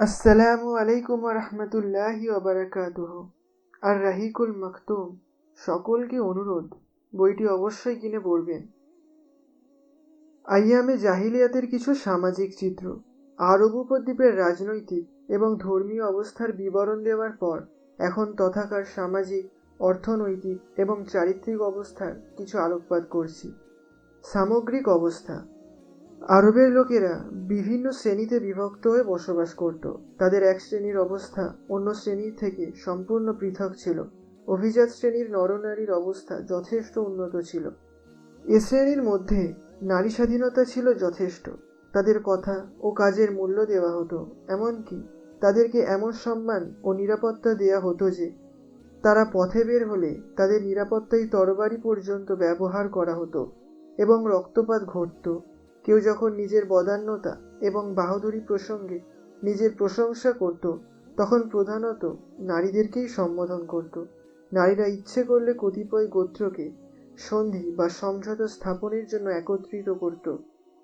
আসসালামু আলাইকুম রহমতুল্লাহি ওবরাকাতুহ আর রাহিকুল মাকতুম সকলকে অনুরোধ, বইটি অবশ্যই কিনে পড়বেন। আইয়ামে জাহিলিয়াতের কিছু সামাজিক চিত্র, আরব উপদ্বীপের রাজনৈতিক এবং ধর্মীয় অবস্থার বিবরণ দেওয়ার পর, এখন তথাকার সামাজিক, অর্থনৈতিক এবং চারিত্রিক অবস্থার কিছু আলোকপাত করছি। সামগ্রিক অবস্থা আরবের লোকেরা বিভিন্ন শ্রেণীতে বিভক্ত হয়ে বসবাস করত। তাদের এক শ্রেণির অবস্থা অন্য শ্রেণির থেকে সম্পূর্ণ পৃথক ছিল। অভিজাত শ্রেণির নরনারীর অবস্থা যথেষ্ট উন্নত ছিল। এ শ্রেণির মধ্যে নারী স্বাধীনতা ছিল যথেষ্ট। তাদের কথা ও কাজের মূল্য দেওয়া হতো, এমনকি তাদেরকে এমন সম্মান ও নিরাপত্তা দেওয়া হতো যে তারা পথে বের হলে তাদের নিরাপত্তায় তরবারি পর্যন্ত ব্যবহার করা হতো এবং রক্তপাত ঘটত কেউ যখন নিজের বদান্যতা এবং বাহাদুরি প্রসঙ্গে নিজের প্রশংসা করত, তখন প্রধানত নারীদেরকেই সম্বোধন করত। নারীরা ইচ্ছে করলে কতিপয় গোত্রকে সন্ধি বা সমঝোতা স্থাপনের জন্য একত্রিত করত।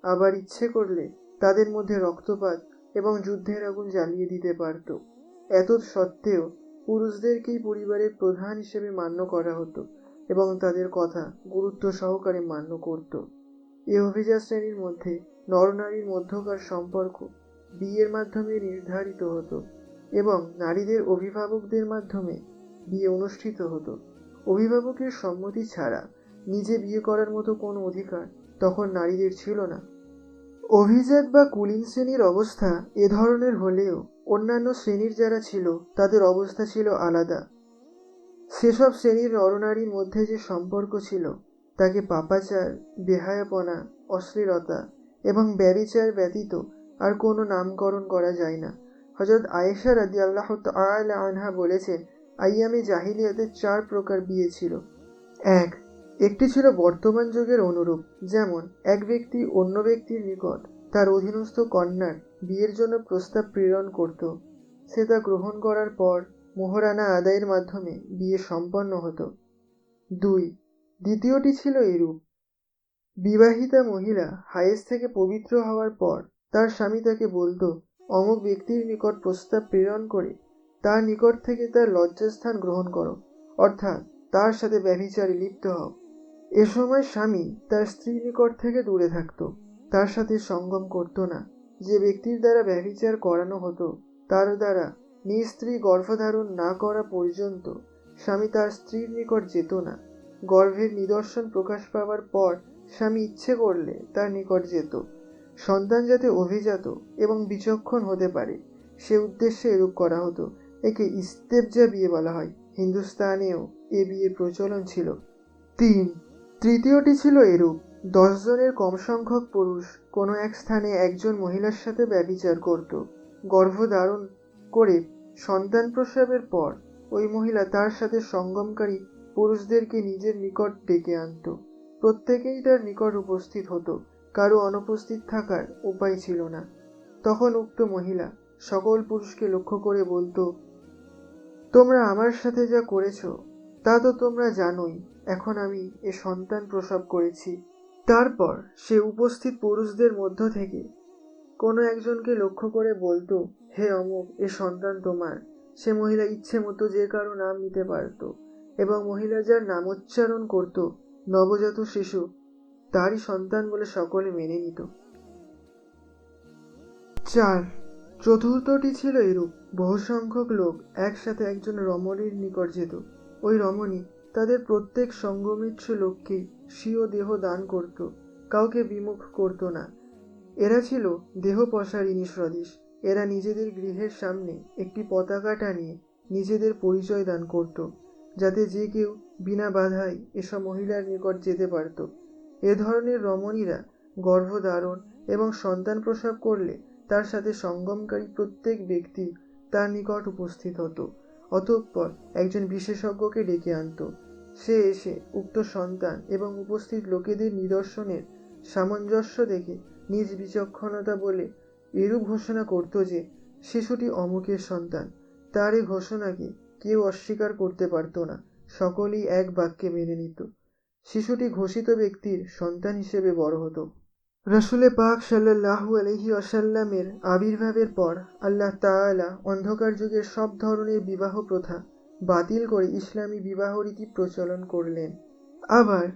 আবার ইচ্ছে করলে তাদের মধ্যে রক্তপাত এবং যুদ্ধের আগুন জ্বালিয়ে দিতে পারত। এত সত্ত্বেও পুরুষদেরকেই পরিবারের প্রধান হিসেবে মান্য করা হতো এবং তাদের কথা গুরুত্ব সহকারে মান্য করত। এ অভিজাত শ্রেণির মধ্যে নরনারীর মধ্যকার সম্পর্ক বিয়ের মাধ্যমে নির্ধারিত হতো এবং নারীদের অভিভাবকদের মাধ্যমে বিয়ে অনুষ্ঠিত হতো। অভিভাবকের সম্মতি ছাড়া নিজে বিয়ে করার মতো কোনো অধিকার তখন নারীদের ছিল না। অভিজাত বা কুলীন শ্রেণির অবস্থা এ ধরনের হলেও অন্যান্য শ্রেণির যারা ছিল তাদের অবস্থা ছিল আলাদা। সেসব শ্রেণির নরনারীর মধ্যে যে সম্পর্ক ছিল তাকে পাপাচার, বেহায়াপনা, অশ্লীলতা এবং ব্যবিচার ব্যতীত আর কোনো নামকরণ করা যায় না। হজরত আয়েশা রাদি আল্লাহ তালা আনহা বলেছেন, আইয়ামে জাহিলিয়াতের চার প্রকার বিয়ে ছিল। এক, একটি ছিল বর্তমান যুগের অনুরূপ, যেমন এক ব্যক্তি অন্য ব্যক্তির নিকট তার অধীনস্থ কন্যার বিয়ের জন্য প্রস্তাব প্রেরণ করত। সে তা গ্রহণ করার পর মোহরানা আদায়ের মাধ্যমে বিয়ে সম্পন্ন হতো। দুই দ্বিতীয়টি ছিল এরূপ। বিবাহিতা মহিলা হায়েস থেকে পবিত্র হওয়ার পর তার স্বামী তাকে বলতো, অমুক ব্যক্তির নিকট প্রস্তাব প্রেরণ করে, তার নিকট থেকে তার লজ্জাস্থান গ্রহণ করো, অর্থাৎ তার সাথে ব্যভিচারে লিপ্ত হও। এ সময় স্বামী তার স্ত্রীর নিকট থেকে দূরে থাকত। তার সাথে সঙ্গম করত না। যে ব্যক্তির দ্বারা ব্যভিচার করানো হতো, তার দ্বারা নিজ স্ত্রী গর্ভধারণ না করা পর্যন্ত স্বামী তার স্ত্রীর নিকট যেত না। গর্ভের নিদর্শন প্রকাশ পাওয়ার পর স্বামী ইচ্ছে করলে তার নিকট যেত। সন্তান যাতে অভিজাত এবং বিচক্ষণ হতে পারে, সে উদ্দেশ্যে এরূপ করা হতো। একে ইস্তেবজা বিয়ে বলা হয়। হিন্দুস্তানেও এ বিয়ের প্রচলন ছিল। তিন, তৃতীয়টি ছিল এরূপ। দশজনের কম সংখ্যক পুরুষ কোনো এক স্থানে একজন মহিলার সাথে ব্যবিচার করত। গর্ভধারণ করে সন্তান প্রসবের পর ওই মহিলা তার সাথে সঙ্গমকারী পুরুষদেরকে নিজের নিকট ডেকে আনত। প্রত্যেকেই তার নিকট উপস্থিত হতো, কারও অনুপস্থিত থাকার উপায় ছিল না। তখন উক্ত মহিলা সকল পুরুষকে লক্ষ্য করে বলতো, তোমরা আমার সাথে যা করেছ, তা তো তোমরা জানোই। এখন আমি এ সন্তান প্রসব করেছি। তারপর সে উপস্থিত পুরুষদের মধ্য থেকে কোনো একজনকে লক্ষ্য করে বলতো, হে অমুক, এ সন্তান তোমার। সে মহিলা ইচ্ছে মতো যে কারও নাম নিতে পারত। এবং মহিলা যার নামোচ্চারণ করত, নবজাত শিশু, তারই সন্তান বলে সকলে মেনে নিত। চার, চতুর্থটি ছিল এরূপ। বহু সংখ্যক লোক একসাথে একজন রমণীর নিকট যেত। ওই রমণী তাদের প্রত্যেক সঙ্গমিচ্ছ লোককে স্বীয় দেহ দান করত, কাউকে বিমুখ করত না। এরা ছিল দেহ পশারিণী সদৃশ এরা নিজেদের গৃহের সামনে একটি পতাকা টানিয়ে নিজেদের পরিচয় দান করত। যাতে যে কেউ বিনা বাধায় এসব মহিলার নিকট যেতে পারত। এ ধরনের রমণীরা গর্ভধারণ এবং সন্তান প্রসব করলে তার সাথে সঙ্গমকারী প্রত্যেক ব্যক্তি তার নিকট উপস্থিত হতো, অতঃপর একজন বিশেষজ্ঞকে ডেকে আনত। সে এসে উক্ত সন্তান এবং উপস্থিত লোকেদের নিদর্শনের সামঞ্জস্য দেখে নিজ বিচক্ষণতা বলে এরূপ ঘোষণা করত যে, শিশুটি অমুকের সন্তান। তার এই ঘোষণাকে কেউ অস্বীকার করতে পারত না, সকলেই এক বাক্যে মেনে নিত। শিশুটি ঘোষিত ব্যক্তির সন্তান হিসেবে বড় হতো। রসুলে পাক সাল্লাহু আলহি আসাল্লামের আবির্ভাবের পর আল্লাহ তাআলা অন্ধকার যুগের সব ধরনের বিবাহ প্রথা বাতিল করে ইসলামী বিবাহ রীতি প্রচলন করলেন। আবার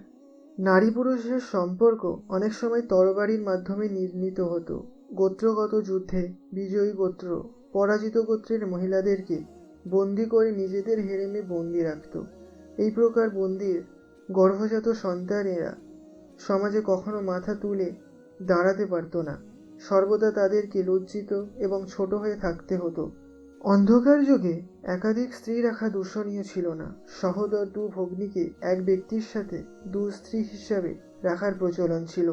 নারী পুরুষের সম্পর্ক অনেক সময় তরবারির মাধ্যমে নির্মিত হতো। গোত্রগত যুদ্ধে বিজয়ী গোত্র, পরাজিত গোত্রের মহিলাদেরকে বন্দি করে নিজেদের হেরেমে বন্দি রাখত। এই প্রকার বন্দির গর্ভজাত সন্তানেরা সমাজে কখনো মাথা তুলে দাঁড়াতে পারত না। সর্বদা তাদেরকে লজ্জিত এবং ছোট হয়ে থাকতে হতো। অন্ধকার যুগে একাধিক স্ত্রী রাখা দূষণীয় ছিল না। সহোদর দু ভগ্নীকে এক ব্যক্তির সাথে দু স্ত্রী হিসাবে রাখার প্রচলন ছিল।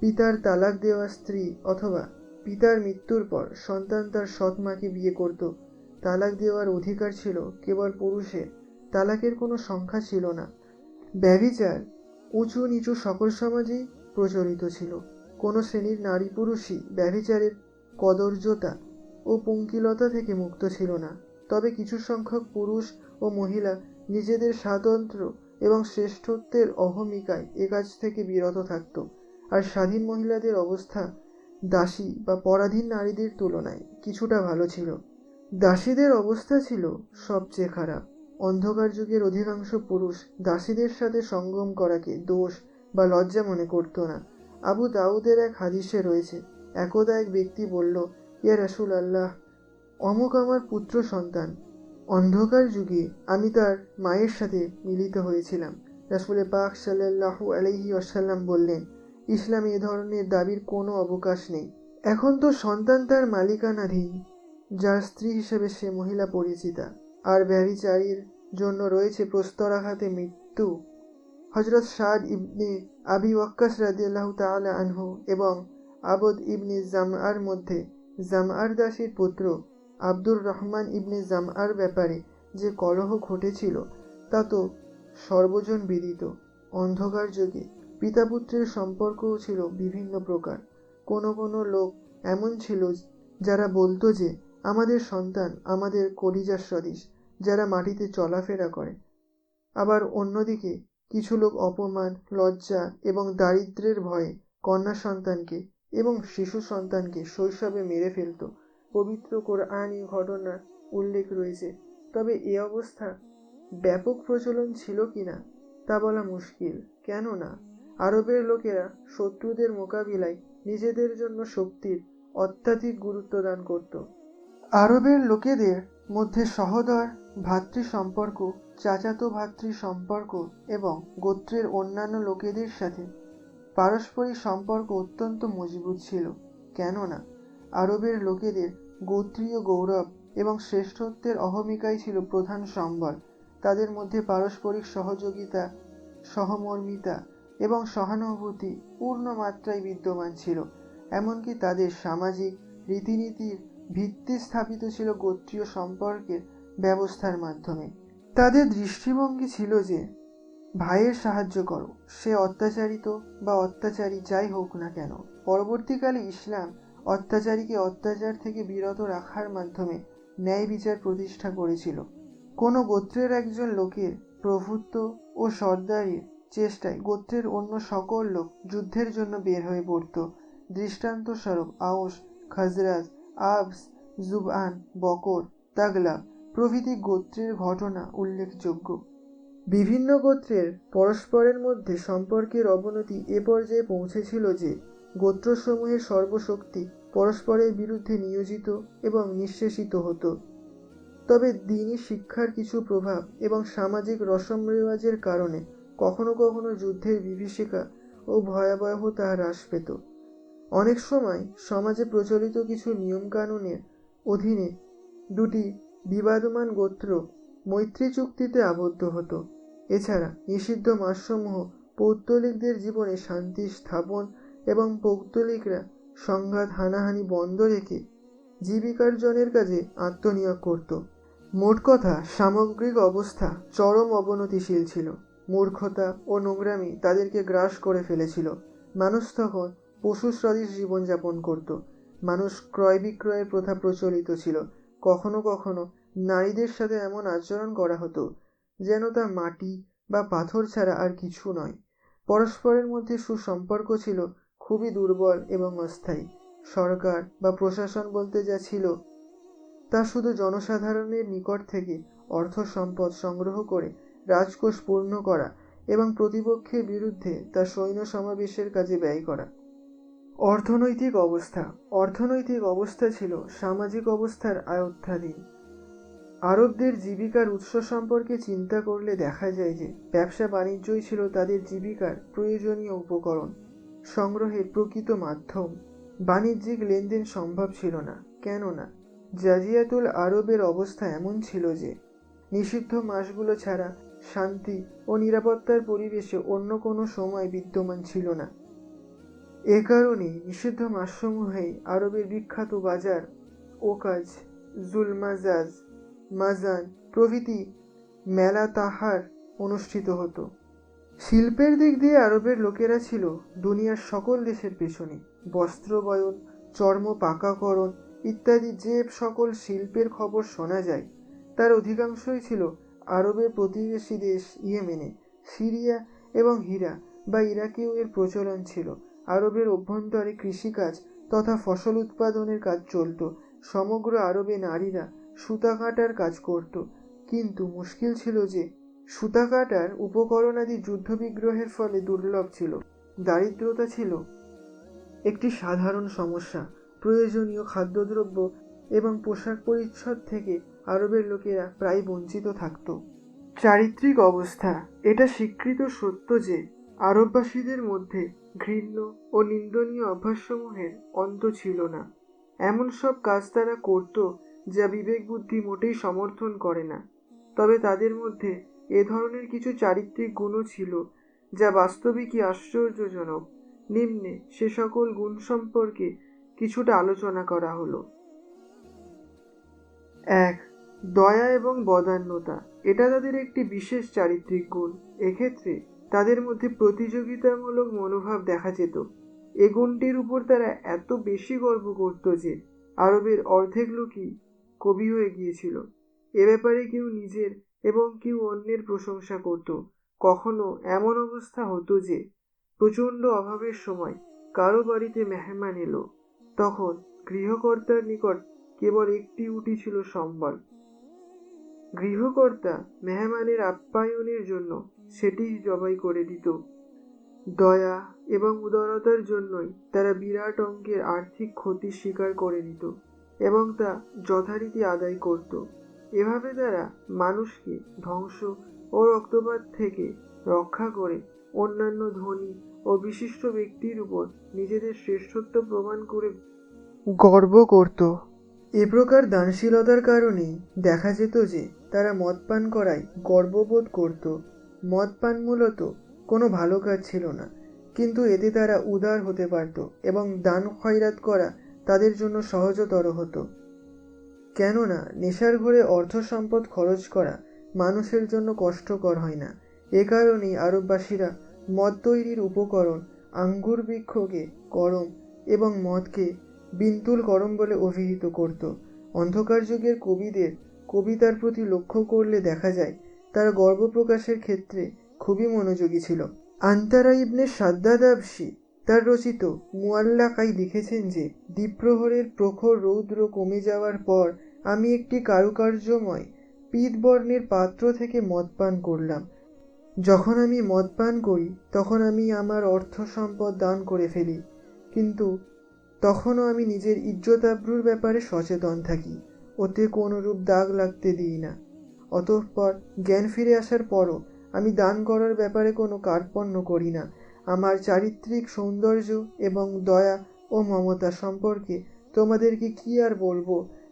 পিতার তালাক দেওয়া স্ত্রী অথবা পিতার মৃত্যুর পর সন্তান তার সৎ মাকে বিয়ে করত। তালাক দেওয়ার অধিকার ছিল কেবল পুরুষের তালাকের কোনো সংখ্যা ছিল না। ব্যভিচার উঁচু নিচু সকল সমাজেই প্রচলিত ছিল। কোনো শ্রেণির নারী পুরুষই ব্যভিচারের কদর্যতা ও পঙ্কিলতা থেকে মুক্ত ছিল না। তবে কিছু সংখ্যক পুরুষ ও মহিলা নিজেদের স্বাতন্ত্র্য এবং শ্রেষ্ঠত্বের অহমিকায় এ কাজ থেকে বিরত থাকত। আর স্বাধীন মহিলাদের অবস্থা দাসী বা পরাধীন নারীদের তুলনায় কিছুটা ভালো ছিল। দাসীদের অবস্থা ছিল সবচেয়ে খারাপ। অন্ধকার যুগের অধিকাংশ পুরুষ দাসীদের সাথে সঙ্গম করাকে দোষ বা লজ্জা মনে করতো না। আবু দাউদের এক হাদিসে রয়েছে, একদা এক ব্যক্তি বলল, ইয়া রাসুল আল্লাহ অমুক আমার পুত্র সন্তান। অন্ধকার যুগে আমি তার মায়ের সাথে মিলিত হয়েছিলাম। রাসুলে পাক সাল্লাহু আলহি আসাল্লাম বললেন, ইসলামে এ ধরনের দাবির কোনো অবকাশ নেই। এখন তো সন্তান তার মালিকানাধীন। যার স্ত্রী হিসেবে সে মহিলা পরিচিতা। আর ব্যভিচারীর জন্য রয়েছে প্রস্তরাঘাতে মৃত্যু। হজরত সাদ ইবনে আবি ওয়াক্কাস রাদিয়াল্লাহু তাআলা আনহু এবং আবদ ইবনে জামআর মধ্যে জামআর দাসীর পুত্র আব্দুর রহমান ইবনে জামআর ব্যাপারে যে কলহ ঘটেছিল, তা তো সর্বজন বিদিত। অন্ধকার যুগে পিতা পুত্রের সম্পর্কও ছিল বিভিন্ন প্রকার। কোনো কোনো লোক এমন ছিল যারা বলতো যে আমাদের সন্তান, আমাদের কলিজার সদৃশ যারা মাটিতে চলাফেরা করে। আবার অন্যদিকে কিছু লোক অপমান, লজ্জা এবং দারিদ্রের ভয়ে কন্যা সন্তানকে এবং শিশু সন্তানকে শৈশবে মেরে ফেলত। পবিত্র কোরআনী ঘটনার উল্লেখ রয়েছে। তবে এ অবস্থা ব্যাপক প্রচলন ছিল কিনা তা বলা মুশকিল। কেননা, আরবের লোকেরা শত্রুদের মোকাবিলায় নিজেদের জন্য শক্তির অত্যাধিক গুরুত্ব দান করত। আরবের লোকেদের মধ্যে সহদর ভাতৃ সম্পর্ক চাচাতো ভাতৃ সম্পর্ক এবং গোত্রের অন্যান্য লোকেদের সাথে পারস্পরিক সম্পর্ক অত্যন্ত মজবুত ছিল। কেননা, আরবের লোকেদের গোত্রীয় গৌরব এবং শ্রেষ্ঠত্বের অহমিকাই ছিল প্রধান সম্বল। তাদের মধ্যে পারস্পরিক সহযোগিতা, সহমর্মিতা এবং সহানুভূতি পূর্ণ মাত্রায় বিদ্যমান ছিল, এমনকি তাদের সামাজিক রীতিনীতির ভিত্তি স্থাপিত ছিল গোত্রীয় সম্পর্কের ব্যবস্থার মাধ্যমে। তাদের দৃষ্টিভঙ্গি ছিল যে, ভাইয়ের সাহায্য করো, সে অত্যাচারিত বা অত্যাচারী যাই হোক না কেন। পরবর্তীকালে ইসলাম অত্যাচারীকে অত্যাচার থেকে বিরত রাখার মাধ্যমে ন্যায় বিচার প্রতিষ্ঠা করেছিল। কোনো গোত্রের একজন লোকের প্রভুত্ব ও সর্দারির চেষ্টায় গোত্রের অন্য সকল লোক যুদ্ধের জন্য বের হয়ে পড়ত। দৃষ্টান্তস্বরূপ আউস খাজরাজ আবস, জুবআন, বকর, তাগলা প্রভৃতি গোত্রের ঘটনা উল্লেখযোগ্য। বিভিন্ন গোত্রের পরস্পরের মধ্যে সম্পর্কের অবনতি এ পর্যায়ে পৌঁছেছিল যে, গোত্রসমূহের সর্বশক্তি পরস্পরের বিরুদ্ধে নিয়োজিত এবং নিঃশেষিত হতো। তবে দিনই শিক্ষার কিছু প্রভাব এবং সামাজিক রসম রেওয়াজের কারণে কখনো কখনো যুদ্ধের বিভীষিকা ও ভয়াবহতা হ্রাস পেত। অনেক সময় সমাজে প্রচলিত কিছু নিয়মকানুনের অধীনে দুটি বিবাদমান গোত্র মৈত্রী চুক্তিতে আবদ্ধ হতো। এছাড়া নিষিদ্ধ মাসসমূহ পৌত্তলিকদের জীবনে শান্তি স্থাপন এবং পৌত্তলিকরা সংঘাত, হানাহানি বন্ধ রেখে জীবিকার্জনের কাজে আত্মনিয়োগ করত। মোট কথা, সামগ্রিক অবস্থা চরম অবনতিশীল ছিল। মূর্খতা ও নোংরামি তাদেরকে গ্রাস করে ফেলেছিল। মানুষ তখন পশু সদৃশ জীবনযাপন করত। মানুষ ক্রয় বিক্রয়ের প্রথা প্রচলিত ছিল। কখনো কখনো নারীদের সাথে এমন আচরণ করা হতো, যেন তা মাটি বা পাথর ছাড়া আর কিছু নয়। পরস্পরের মধ্যে সুসম্পর্ক ছিল খুবই দুর্বল এবং অস্থায়ী। সরকার বা প্রশাসন বলতে যা ছিল, তা শুধু জনসাধারণের নিকট থেকে অর্থ সম্পদ সংগ্রহ করে রাজকোষ পূর্ণ করা এবং প্রতিপক্ষের বিরুদ্ধে তা সৈন্য সমাবেশের কাজে ব্যয় করা। অর্থনৈতিক অবস্থা। অর্থনৈতিক অবস্থা ছিল সামাজিক অবস্থার আয়ত্তাধীন। আরবদের জীবিকার উৎস সম্পর্কে চিন্তা করলে দেখা যায় যে ব্যবসা বাণিজ্যই ছিল তাদের জীবিকার প্রয়োজনীয় উপকরণ। সংগ্রহের প্রকৃত মাধ্যম। বাণিজ্যিক লেনদেন সম্ভব ছিল না। কেননা, জাজিয়াতুল আরবের অবস্থা এমন ছিল যে নিষিদ্ধ মাসগুলো ছাড়া শান্তি ও নিরাপত্তার পরিবেশে অন্য কোনো সময় বিদ্যমান ছিল না। এ কারণে নিষিদ্ধ মাসসমূহেই আরবের বিখ্যাত বাজার, ওকাজ, জুলমাজাজ, মাজান প্রভৃতি মেলা তাহার অনুষ্ঠিত হতো। শিল্পের দিক দিয়ে আরবের লোকেরা ছিল দুনিয়ার সকল দেশের পেছনে। বস্ত্র বয়ন চর্ম পাকাকরণ ইত্যাদি যে সকল শিল্পের খবর শোনা যায়, তার অধিকাংশই ছিল আরবের প্রতিবেশী দেশ ইয়েমেনে, সিরিয়া এবং হীরা বা ইরাকেও এর প্রচলন ছিল। আরবের অভ্যন্তরে কৃষিকাজ তথা ফসল উৎপাদনের কাজ চলত। সমগ্র আরবে নারীরা সুতা কাটার কাজ করত। কিন্তু মুশকিল ছিল যে সুতা কাটার উপকরণাদি যুদ্ধবিগ্রহের ফলে দুর্লভ ছিল। দারিদ্রতা ছিল একটি সাধারণ সমস্যা। প্রয়োজনীয় খাদ্যদ্রব্য এবং পোশাক পরিচ্ছদ থেকে আরবের লোকেরা প্রায় বঞ্চিত থাকত। চারিত্রিক অবস্থা। এটা স্বীকৃত সত্য যে, আরববাসীদের মধ্যে ঘৃণ্য ও নিন্দনীয় অভ্যাসসমূহের অন্ত ছিল না। এমন সব কাজ তারা করত যা বিবেক বুদ্ধি মোটেই সমর্থন করে না। তবে তাদের মধ্যে এ ধরনের কিছু চারিত্রিক গুণও ছিল যা বাস্তবিকই আশ্চর্যজনক। নিম্নে সে সকল গুণ সম্পর্কে কিছুটা আলোচনা করা হলো। এক, দয়া এবং বদান্যতা। এটা তাদের একটি বিশেষ চারিত্রিক গুণ। এক্ষেত্রে তাদের মধ্যে প্রতিযোগিতামূলক মনোভাব দেখা যেত। এ গুণটির উপর তারা এত বেশি গর্ব করত যে, আরবের অর্ধেক লোকই কবি হয়ে গিয়েছিল। এ ব্যাপারে কেউ নিজের এবং কেউ অন্যের প্রশংসা করত। কখনো এমন অবস্থা হতো যে, প্রচণ্ড অভাবের সময় কারও বাড়িতে মেহমান এলো। তখন গৃহকর্তার নিকট কেবল একটি উটি ছিল সম্বল। গৃহকর্তা মেহমানের আপ্যায়নের জন্য সেটি জবাই করে দিত। দয়া এবং উদারতার জন্যই তারা বিরাট অঙ্কের আর্থিক ক্ষতি স্বীকার করে নিত এবং তা যথারীতি আদায় করত। এভাবে তারা মানুষকে ধ্বংস ও রক্তপাত থেকে রক্ষা করে অন্যান্য ধনী ও বিশিষ্ট ব্যক্তির উপর নিজেদের শ্রেষ্ঠত্ব প্রমাণ করে গর্ব করত। এ প্রকার দানশীলতার কারণেই দেখা যেত যে তারা মদ পান করায় গর্ববোধ করত। মদ পান মূলত, কোনো ভালো কাজ ছিল না। কিন্তু এতে তারা উদার হতে পারত এবং দান খয়রাত করা তাদের জন্য সহজতর হতো। কেননা, নেশার ঘরে অর্থ সম্পদ খরচ করা মানুষের জন্য কষ্টকর হয় না। এ কারণেই আরববাসীরা মদ তৈরির উপকরণ, আঙ্গুর বৃক্ষকে করম এবং মদকে বিন্তুল করম বলে অভিহিত করত। অন্ধকার যুগের কবিদের কবিতার প্রতি লক্ষ্য করলে দেখা যায় তারা গর্ব প্রকাশের ক্ষেত্রে খুবই মনোযোগী ছিল। আন্তারা ইবনে সাদ্দাদাবসি তার রচিত মুয়াল্লাকাই লিখেছেন যে, দ্বীপ্রহরের প্রখর রৌদ্র কমে যাওয়ার পর আমি একটি কারুকার্যময় পিতবর্ণের পাত্র থেকে মদ পান করলাম। যখন আমি মদ পান করি, তখন আমি আমার অর্থ সম্পদ দান করে ফেলি। কিন্তু তখনও আমি নিজের ইজ্জতাব্রুর ব্যাপারে সচেতন থাকি। ওতে কোনোরূপ দাগ লাগতে দিই না। অতঃপর জ্ঞান ফিরে আসার পরও আমি দান করার ব্যাপারে কোনো কার্পণ্য করি না। আমার চারিত্রিক সৌন্দর্য এবং দয়া ও মমতা সম্পর্কে তোমাদেরকে কি আর বলব,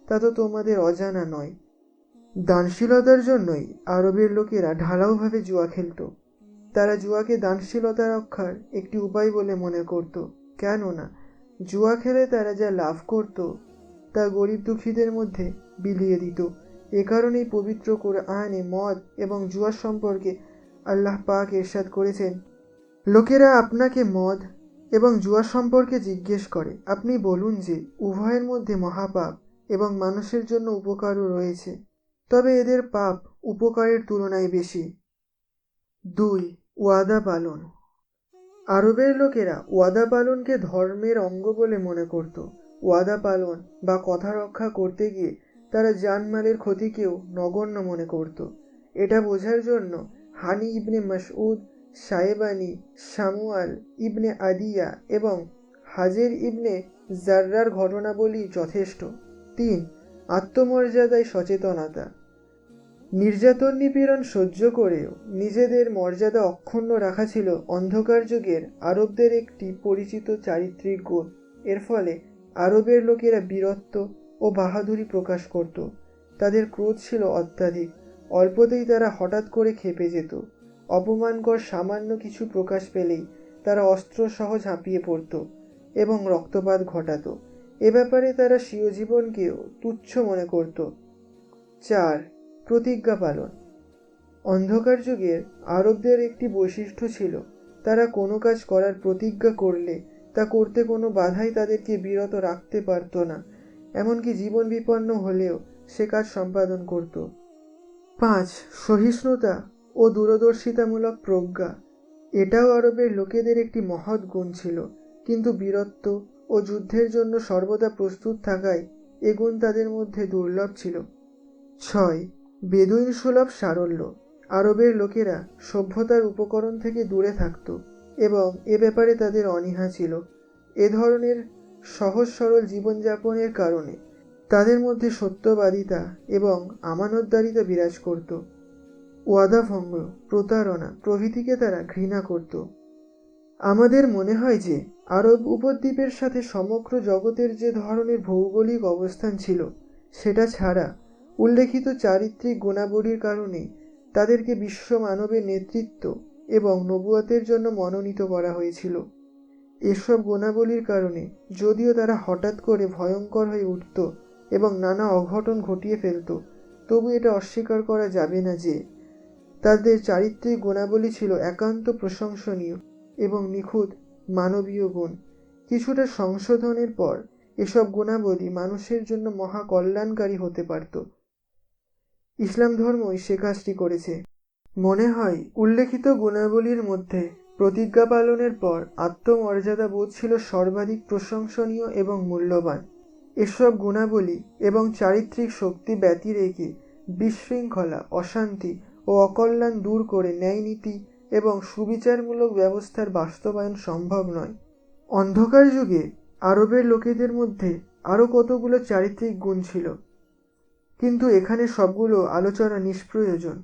তা তো তোমাদের অজানা নয়। দানশীলতার জন্যই আরবের লোকেরা ঢালাওভাবে জুয়া খেলত। তারা জুয়াকে দানশীলতা রক্ষার একটি উপায় বলে মনে করত। কেননা, জুয়া খেলে তারা যা লাভ করত, তা গরিব দুঃখীদের মধ্যে বিলিয়ে দিত। এ কারণেই পবিত্র করে আইনে মদ এবং জুয়া সম্পর্কে আল্লাহ পাক এরশাদ করেছেন। লোকেরা আপনাকে মদ এবং জুয়া সম্পর্কে জিজ্ঞেস করে। আপনি বলুন যে, উভয়ের মধ্যে মহাপাপ এবং মানুষের জন্য উপকারও রয়েছে। তবে এদের পাপ উপকারের তুলনায় বেশি। দুই, ওয়াদা পালন। আরবের লোকেরা ওয়াদা পালনকে ধর্মের অঙ্গ বলে মনে করত। ওয়াদা পালন বা কথা রক্ষা করতে গিয়ে তারা জানমালের ক্ষতিকেও নগণ্য মনে করত। এটা বোঝার জন্য হানি ইবনে মাসউদ, সায়েবানি সামুয়াল ইবনে আদিয়া এবং হাজের ইবনে জার্রার ঘটনাবলী যথেষ্ট। তিন, আত্মমর্যাদায় সচেতনতা। নির্যাতন নিপীড়ন সহ্য করেও নিজেদের মর্যাদা অক্ষুণ্ণ রাখা ছিল অন্ধকার যুগের আরবদের একটি পরিচিত চারিত্রিক গুণ। এর ফলে আরবের লোকেরা বীরত্ব ও বাহাদুরি প্রকাশ করত। তাদের ক্রোধ ছিল অত্যাধিক। অল্পতেই তারা হঠাৎ করে খেপে যেত। অপমানকর সামান্য কিছু প্রকাশ পেলেই তারা অস্ত্রসহ ঝাঁপিয়ে পড়ত এবং রক্তপাত ঘটাত। এ ব্যাপারে তারা স্বীয় জীবনকেও তুচ্ছ মনে করত। চার, প্রতিজ্ঞা পালন। অন্ধকার যুগের আরবদের একটি বৈশিষ্ট্য ছিল, তারা কোনো কাজ করার প্রতিজ্ঞা করলে তা করতে কোনো বাধাই তাদেরকে বিরত রাখতে পারত না। এমনকি জীবন বিপন্ন হলেও সে কাজ সম্পাদন করত। পাঁচ, সহিষ্ণুতা ও দূরদর্শিতামূলক প্রজ্ঞা। এটাও আরবের লোকেদের একটি মহৎ গুণ ছিল, কিন্তু বীরত্ব ও যুদ্ধের জন্য সর্বদা প্রস্তুত থাকায় এ গুণ তাদের মধ্যে দুর্লভ ছিল। ছয়, বেদুইন সুলভ সারল্য। আরবের লোকেরা সভ্যতার উপকরণ থেকে দূরে থাকত এবং এ ব্যাপারে তাদের অনীহা ছিল। এ ধরনের সহজ সরল জীবনযাপনের কারণে তাদের মধ্যে সত্যবাদিতা এবং আমানতদারিতা বিরাজ করত। ওয়াদাভঙ্গ প্রতারণা প্রভৃতিকে তারা ঘৃণা করত। আমাদের মনে হয় যে আরব উপদ্বীপের সাথে সমগ্র জগতের যে ধরনের ভৌগোলিক অবস্থান ছিল, সেটা ছাড়া উল্লেখিত চারিত্রিক গুণাবলীর কারণে তাদেরকে বিশ্ব মানবের নেতৃত্ব এবং নবুয়াতের জন্য মনোনীত করা হয়েছিল। এসব গুণাবলীর কারণে যদিও তারা হঠাৎ করে ভয়ঙ্কর হয়ে উঠত এবং নানা অঘটন ঘটিয়ে ফেলত, তবু এটা অস্বীকার করা যাবে না যে তাদের চারিত্রিক গুণাবলী ছিল একান্ত প্রশংসনীয় এবং নিখুঁত মানবীয় গুণ। কিছুটা সংশোধনের পর এসব গুণাবলী মানুষের জন্য মহা কল্যাণকারী হতে পারত। ইসলাম ধর্মই সে কাজটি করেছে। মনে হয় উল্লেখিত গুণাবলীর মধ্যে প্রতিজ্ঞা পালনের পর আত্মমর্যাদা বোধ ছিল সর্বাধিক প্রশংসনীয় এবং মূল্যবান। এসব গুণাবলী এবং চারিত্রিক শক্তি ব্যতি রেখে বিশৃঙ্খলা, অশান্তি ও অকল্যাণ দূর করে ন্যায়নীতি এবং সুবিচারমূলক ব্যবস্থার বাস্তবায়ন সম্ভব নয়। অন্ধকার যুগে আরবের লোকেদের মধ্যে আরও কতগুলো চারিত্রিক গুণ ছিল? কিন্তু এখানে সবগুলো আলোচনা নিষ্প্রয়োজন।